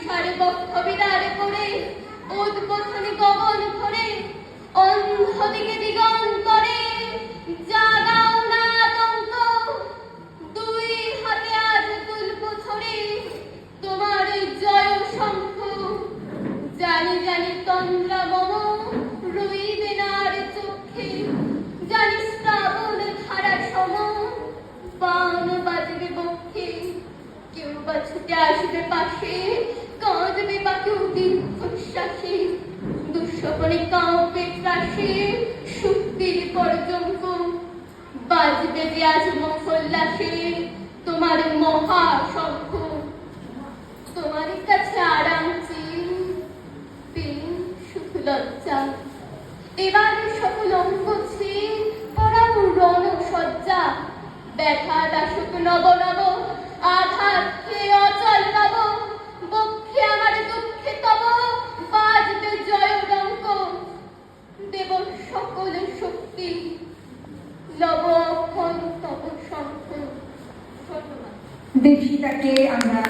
ঈশার বক্ষ বিদার করে উদ্বোধনী গগন ভরে অন্ধ দিকে দিগন্তরে, জাগাও না আতঙ্ক দুই হাতে আজ তুলব ছড়ে তোমার জয় শঙ্খ জানি জানি তন্দ্রা মম, রইবে না আর চোখে, জানি শ্রাবণ ধারা সম বান বাজবে বক্ষে, কেউ বা ছুটে আসবে পাশে বাজবে যে আজ মহল্লাসে তোমার মহা শঙ্খ তোমার কাছে আরাম চেয়ে পেয়ে সুখ লজ্জা। এবার সকল অঙ্গ ছেয়ে পরাও রণ সজ্জা ব্যথা দাসুক নব নব, আঘাত খেয়ে অচল নব। বক্ষে আমার দুঃখে তব, বাজবে জয় ডঙ্ক দেব সকল শক্তি তব শঙ্খ আমরা